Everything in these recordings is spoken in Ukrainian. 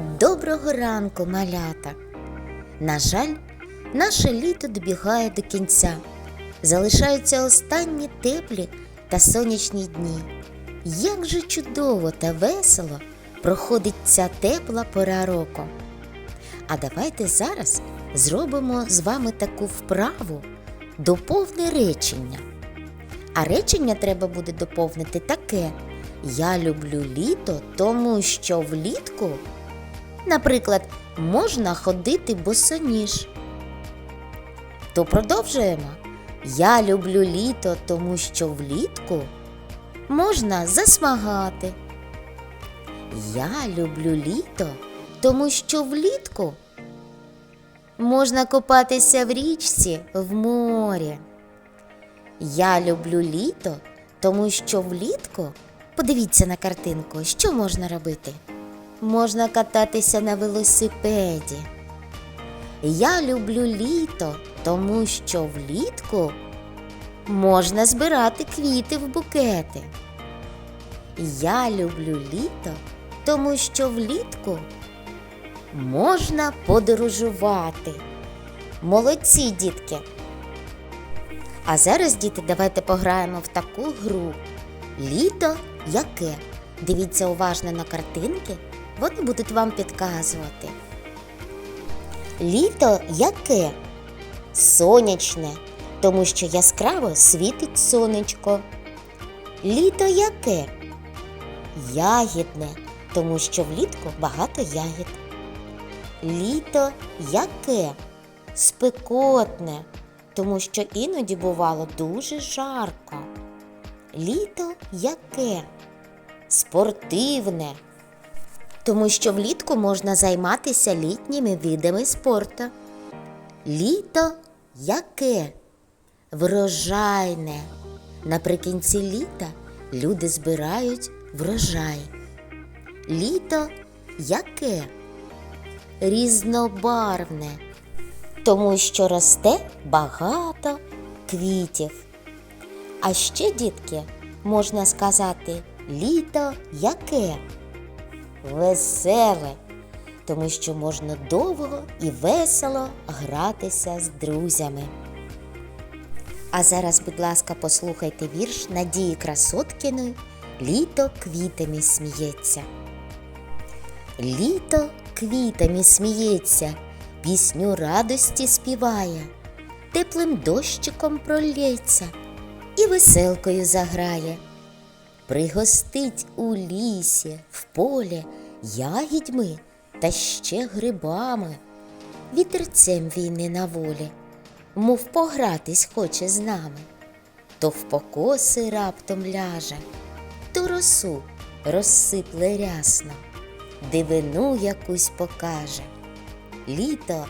Доброго ранку, малята! На жаль, наше літо добігає до кінця. Залишаються останні теплі та сонячні дні. Як же чудово та весело проходить ця тепла пора року. А давайте зараз зробимо з вами таку вправу доповни речення. А речення треба буде доповнити таке: Я люблю літо, тому що влітку, наприклад, можна ходити босоніж. То продовжуємо. Я люблю літо, тому що влітку можна засмагати. Я люблю літо, тому що влітку можна купатися в річці в морі. Я люблю літо, тому що влітку, подивіться на картинку, що можна робити? Можна кататися на велосипеді. Я люблю літо, тому що влітку можна збирати квіти в букети. Я люблю літо, тому що влітку можна подорожувати. Молодці, дітки! А зараз, діти, давайте пограємо в таку гру. Літо яке? Дивіться уважно на картинки, вони будуть вам підказувати. Літо яке? Сонячне, тому що яскраво світить сонечко. Літо яке? Ягідне, тому що влітку багато ягід. Літо яке? Спекотне, тому що іноді бувало дуже жарко. Літо яке? Спортивне, тому що влітку можна займатися літніми видами спорту. Літо яке? Врожайне. Наприкінці літа люди збирають врожай. Літо яке? Різнобарвне, тому що росте багато квітів. А ще, дітки, можна сказати, літо яке? Веселе, тому що можна довго і весело гратися з друзями. А зараз, будь ласка, послухайте вірш Надії Красоткіної Літо квітами сміється. Літо квітами сміється, пісню радості співає, теплим дощиком пролється і веселкою заграє. Пригостить у лісі, в полі ягідьми та ще грибами, вітерцем війни на волі, мов погратись хоче з нами, то в покоси раптом ляже, то росу розсипле рясно, дивину якусь покаже. Літо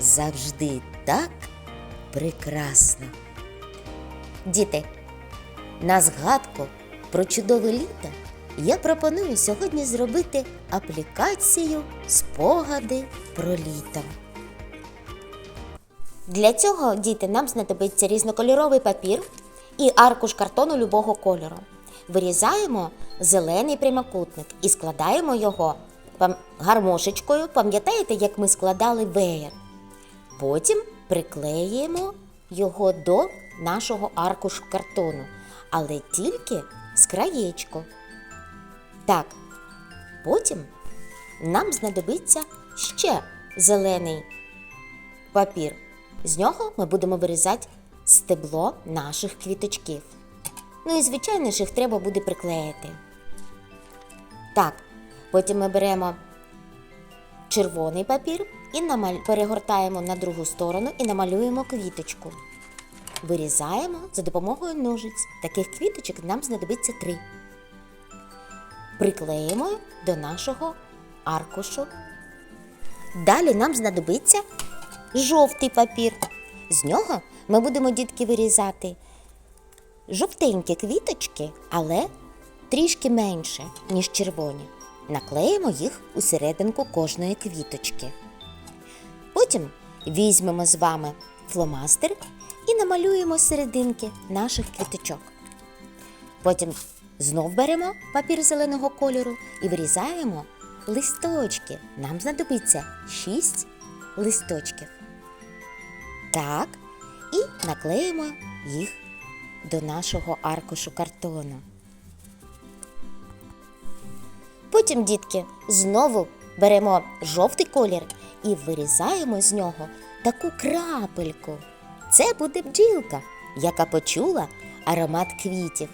завжди так прекрасно. Діти, на згадку про чудове літо я пропоную сьогодні зробити аплікацію спогади про літо. Для цього, діти, нам знадобиться різнокольоровий папір і аркуш картону любого кольору. Вирізаємо зелений прямокутник і складаємо його гармошечкою. Пам'ятаєте, як ми складали веєр? Потім приклеїмо його до нашого аркушу картону, але тільки з краєчку. Так, потім нам знадобиться ще зелений папір. З нього ми будемо вирізати стебло наших квіточків. Ну і, звичайно ж, їх треба буде приклеїти. Так, потім ми беремо червоний папір і перегортаємо на другу сторону і намалюємо квіточку. Вирізаємо за допомогою ножиць. Таких квіточок нам знадобиться три. Приклеїмо до нашого аркушу. Далі нам знадобиться жовтий папір. З нього ми будемо дітки вирізати жовтенькі квіточки, але трішки менше, ніж червоні. Наклеїмо їх у серединку кожної квіточки. Потім візьмемо з вами фломастер намалюємо серединки наших квіточок. Потім знов беремо папір зеленого кольору і вирізаємо листочки. Нам знадобиться 6 листочків. Так, і наклеїмо їх до нашого аркушу картону. Потім, дітки, знову беремо жовтий колір і вирізаємо з нього таку крапельку. Це буде бджілка, яка почула аромат квітів.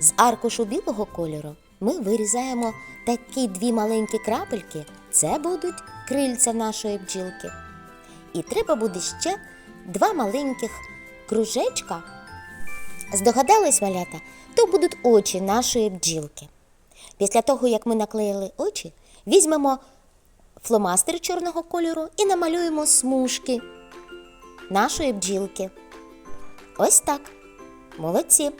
З аркушу білого кольору ми вирізаємо такі дві маленькі крапельки. Це будуть крильця нашої бджілки. І треба буде ще два маленьких кружечка. Здогадались, малята, то будуть очі нашої бджілки. Після того, як ми наклеїли очі, візьмемо фломастер чорного кольору і намалюємо смужки нашої бджілки. Ось так. Молодці.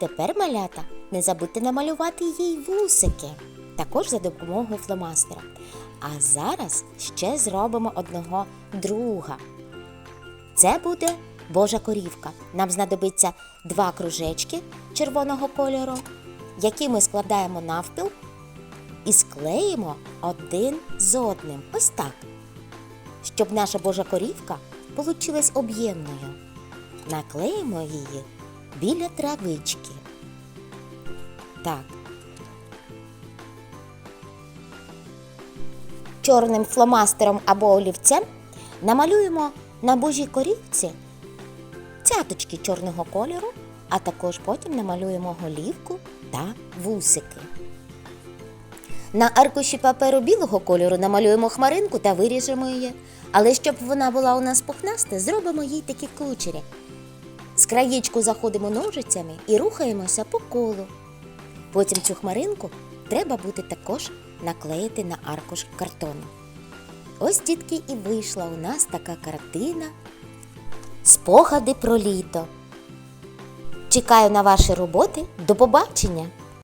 Тепер малята не забудьте намалювати їй вусики, також за допомогою фломастера. А зараз ще зробимо одного друга. Це буде Божа корівка. Нам знадобиться два кружечки червоного кольору, які ми складаємо навпіл і склеїмо один з одним. Ось так. Щоб наша Божа корівка получилась об'ємною. Наклеїмо її біля травички. Так. Чорним фломастером або олівцем намалюємо на божій корівці цяточки чорного кольору, а також потім намалюємо голівку та вусики. На аркуші паперу білого кольору намалюємо хмаринку та виріжемо її. Але щоб вона була у нас пухнаста, зробимо їй такі кучері. З краєчку заходимо ножицями і рухаємося по колу. Потім цю хмаринку треба буде також наклеїти на аркуш картону. Ось, дітки, і вийшла у нас така картина. Спогади про літо. Чекаю на ваші роботи. До побачення!